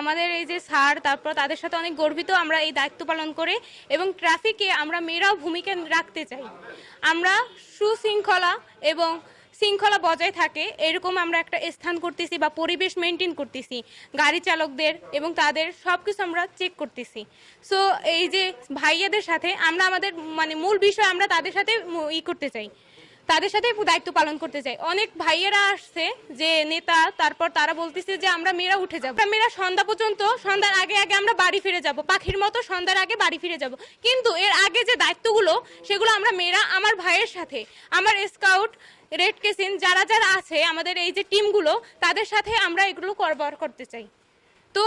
আমাদের এই যে স্যার, তারপর তাদের সাথে অনেক গর্বিত আমরা এই দায়িত্ব পালন করে এবং ট্রাফিকে আমরা মেয়েরাও ভূমিকা রাখতে চাই। আমরা সুশৃঙ্খলা এবং শৃঙ্খলা বজায় থাকে, এরকম আমরা একটা স্থান করতেছি বা পরিবেশ মেনটেন করতেছি, গাড়ি চালকদের এবং তাদের সব কিছু আমরা চেক করতেছি। সো এই যে ভাইয়াদের সাথে আমরা আমাদের মানে মূল বিষয় আমরা তাদের সাথে ই করতে চাই। তাদের সাথে দায়িত্ব পালন করতে চাই। অনেক ভাইয়েরা আসছে যে নেতা, তারপর তারা বলতেছে যে আমরা মেয়েরা উঠে যাব। মেয়েরা সন্ধ্যা পর্যন্ত, সন্ধ্যার আগে আগে আমরা বাড়ি ফিরে যাব। পাখির মতো সন্ধ্যার আগে বাড়ি ফিরে যাব। কিন্তু এর আগে যে দায়িত্বগুলো, সেগুলো আমরা মেয়েরা, আমার ভাইয়ের সাথে, আমার স্কাউট রেড কেসিন যারা যারা আছে, আমাদের এই যে টিমগুলো তাদের সাথে আমরা এগুলো করবার করতে চাই। তো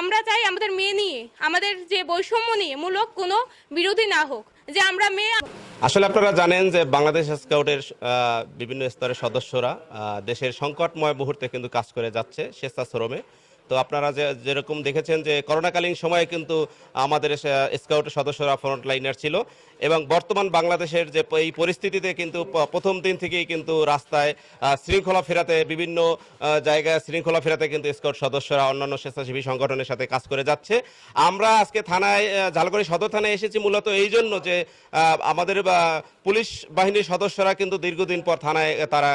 আমরা চাই আমাদের মেয়ে নিয়ে, আমাদের যে বৈষম্য নিয়ে, মূলক কোনো বিরোধী না হোক। যে আমরা মেয়ে আসলে আপনারা জানেন যে বাংলাদেশ স্কাউটের বিভিন্ন স্তরের সদস্যরা দেশের সংকটময় মুহূর্তে কিন্তু কাজ করে যাচ্ছে স্বেচ্ছাশ্রমে। তো আপনারা যে, যেরকম দেখেছেন যে করোনাকালীন সময়ে কিন্তু আমাদের স্কাউটের সদস্যরা ফ্রন্ট লাইনার ছিল। এবং বর্তমান বাংলাদেশের যে এই পরিস্থিতিতে কিন্তু প্রথম দিন থেকেই কিন্তু রাস্তায় শৃঙ্খলা ফেরাতে বিভিন্ন জায়গায় শৃঙ্খলা ফেরাতে কিন্তু স্কাউট সদস্যরা অন্যান্য স্বেচ্ছাসেবী সংগঠনের সাথে কাজ করে যাচ্ছে। আমরা আজকে থানায় ঝালগড়ি সদর থানায় এসেছি মূলত এই জন্য যে আমাদের পুলিশ বাহিনীর সদস্যরা কিন্তু দীর্ঘদিন পর থানায় তারা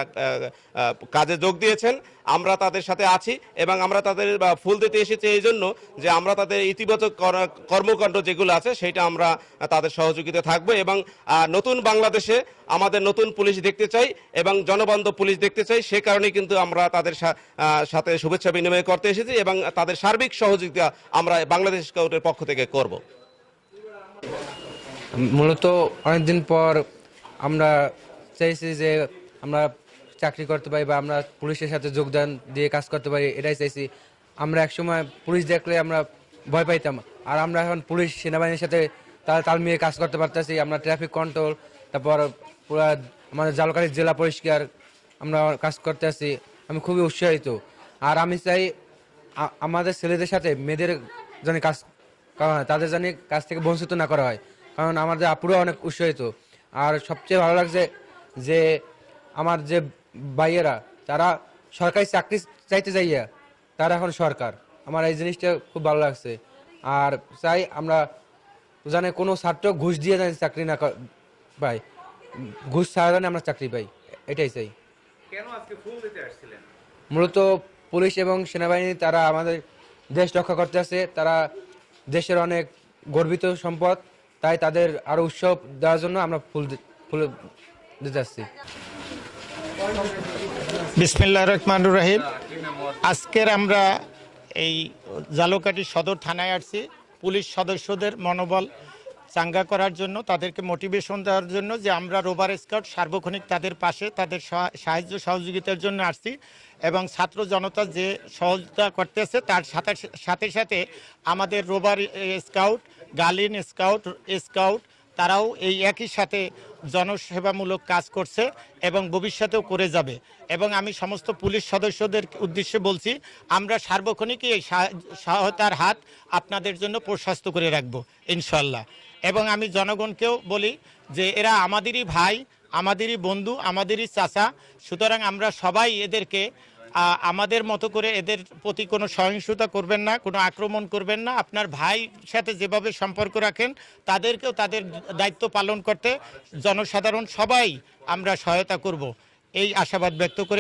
কাজে যোগ দিয়েছেন। আমরা তাদের সাথে আছি এবং আমরা তাদের ফুল দিতে এসেছি এই জন্য যে আমরা তাদের ইতিবাচক কর- কর্মকাণ্ড যেগুলো আছে, সেটা আমরা তাদের সহযোগিতা থাকব এবং নতুন বাংলাদেশে আমাদের নতুন পুলিশ দেখতে চাই এবং জনবান্ধব পুলিশ দেখতে চাই। সে কারণে কিন্তু আমরা তাদের সাথে শুভেচ্ছা বিনিময় করতে এসেছি এবং তাদের সার্বিক সহযোগিতা আমরা বাংলাদেশ স্কাউটের পক্ষ থেকে করব। মূলত অনেকদিন পর আমরা চাইছি যে আমরা চাকরি করতে পারি বা আমরা পুলিশের সাথে যোগদান দিয়ে কাজ করতে পারি, এটাই চাইছি। আমরা একসময় পুলিশ দেখলে আমরা ভয় পাইতাম। আর আমরা এখন পুলিশ সেনাবাহিনীর সাথে তাল তাল মিলিয়ে কাজ করতে পারতেছি, আমরা ট্রাফিক কন্ট্রোল তারপর পুরো আমাদের জালকাঠি জেলা পরিষ্কার, আমরা কাজ করতে আছি আমি খুবই উৎসাহিত। আর আমি চাই আমাদের ছেলেদের সাথে মেয়েদের যেন কাজ করা হয়, তাদের জানি কাজ থেকে বঞ্চিত না করা হয়, কারণ আমাদের আপুরা অনেক উৎসাহিত। আর সবচেয়ে ভালো লাগছে যে আমার যে ভাইয়েরা, তারা সরকারি চাকরি চাইতে যাইয়া, তারা এখন সরকার। আমার এই জিনিসটা খুব ভালো লাগছে। আর চাই আমরা জানে কোনো ছাত্র ঘুষ দিয়ে জানি চাকরি না পাই ঘুষ ছাড়া জানি আমরা চাকরি পাই। এটাই চাই। কেন আজকে ফুল দিতে আসছিলেন? মূলত পুলিশ এবং সেনাবাহিনী তারা আমাদের দেশ রক্ষা করতে আছে। তারা দেশের অনেক গর্বিত সম্পদ তাই তাদের আরও উৎসব দেওয়ার জন্য আমরা ফুল ফুল দিতে আসছি। বিসমিল্লা রহমান রহিম। আজকের আমরা এই জালকাটি সদর থানায় আসছি। পুলিশ সদস্যদের মনোবল চাঙ্গা করার জন্য, তাদেরকে মোটিভেশন দেওয়ার জন্য যে আমরা রোবার স্কাউট সার্বক্ষণিক তাদের পাশে, তাদের সহা- সাহায্য সহযোগিতার জন্য আসছি এবং ছাত্র জনতা যে সহযোগিতা করতেছে, তার সাথে সাথে সাথে আমাদের রোবার স্কাউট, গালিন স্কাউট স্কাউট তারাও এই একই সাথে জনসেবামূলক কাজ করছে এবং ভবিষ্যতেও করে যাবে। এবং আমি সমস্ত পুলিশ সদস্যদের উদ্দেশ্যে বলছি, আমরা সার্বক্ষণিকই এই সহায়তার হাত আপনাদের জন্য প্রশস্ত করে রাখব ইনশাল্লাহ এবং আমি জনগণকেও বলি যে এরা আমাদেরই ভাই, আমাদেরই বন্ধু, আমাদেরই চাচা, সুতরাং আমরা সবাই এদেরকে আমাদের মতো করে এদের প্রতি কোনো সহিংসতা করবেন না, কোনো আক্রমণ করবেন না। আপনার ভাই সাথে যেভাবে সম্পর্ক রাখেন, তাদেরকেও তাদের দায়িত্ব পালন করতে জনসাধারণ সবাই আমরা সহায়তা করব। এই আশাবাদ ব্যক্ত করে